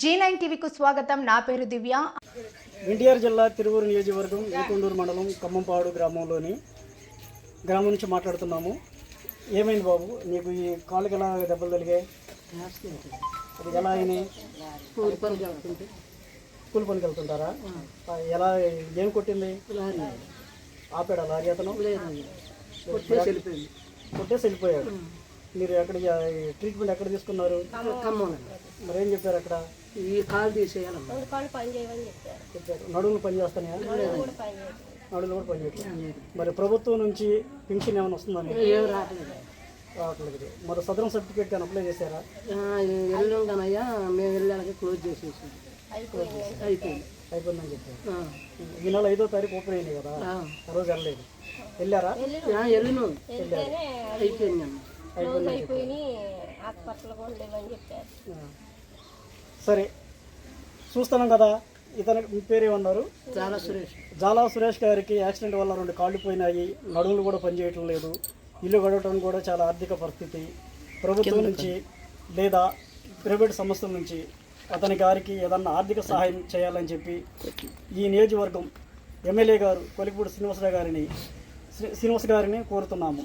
G nine టీవీకు స్వాగతం. నా పేరు దివ్య. ఎన్టీఆర్ జిల్లా తిరువూరు నియోజకవర్గం ఈకొండూరు మండలం ఖమ్మంపాడు గ్రామంలోని గ్రామం నుంచి మాట్లాడుతున్నాము. ఏమైంది బాబు? నీకు ఈ కాళ్ళకి ఎలా దెబ్బలు తగిలాయి? అది ఎలా అయినాయి? కూలి పనికి వెళ్తుంటే. కూలి పనికి వెళ్తుంటారా? ఎలా ఏం కొట్టింది? ఆపాడా లారీ అతను? కొట్టేసి వెళ్ళిపోయింది. కొట్టేసి వెళ్ళిపోయాడు. మీరు ఎక్కడ ట్రీట్మెంట్ ఎక్కడ తీసుకున్నారు? మరి ఏం చెప్పారు అక్కడ? ఈ కాలు తీసేయాలమ్మా. చెప్పారు. నడుములు పని చేస్తాయా నడుములు కూడా పని చేయట్లేదు. మరి ప్రభుత్వం నుంచి పెన్షన్ ఏమైనా వస్తుందని ఏం రావట్లేదు. రావట్లేదు. మరి సదరం సర్టిఫికేట్ కానీ అప్లై చేశారా? ఆ, వెళ్ళాం కనయ్యా మేము వెళ్ళాక క్లోజ్ చేసేసి. అయిపోయింది. అయిపోయిందని చెప్పారు. ఆ, ఈ నెల ఐదో తారీఖు ఓపెన్ అయింది కదా? ఆ. ఆ రోజు వెళ్ళలేదు. వెళ్ళారా? ఆ, వెళ్ళినాం. అయిపోయింది అమ్మ. అయిపోయిందని చెప్పారు. ఆ. సరే చూస్తున్నాం కదా ఇతని మీ పేరేమన్నారు చాలా సురేష్. జాలా సురేష్ గారికి యాక్సిడెంట్ వల్ల రెండు కాళ్ళు పోయినాయి నడుములు కూడా పనిచేయటం లేదు ఇల్లు గడవటం కూడా చాలా ఆర్థిక పరిస్థితి. ప్రభుత్వం నుంచి లేదా ప్రైవేట్ సంస్థల నుంచి అతని గారికి ఏదన్నా ఆర్థిక సహాయం చేయాలని చెప్పి ఈ నియోజకవర్గం ఎమ్మెల్యే గారు కొలిపూడి శ్రీనివాసరావు గారిని శ్రీ- శ్రీనివాస్ గారిని కోరుతున్నాము.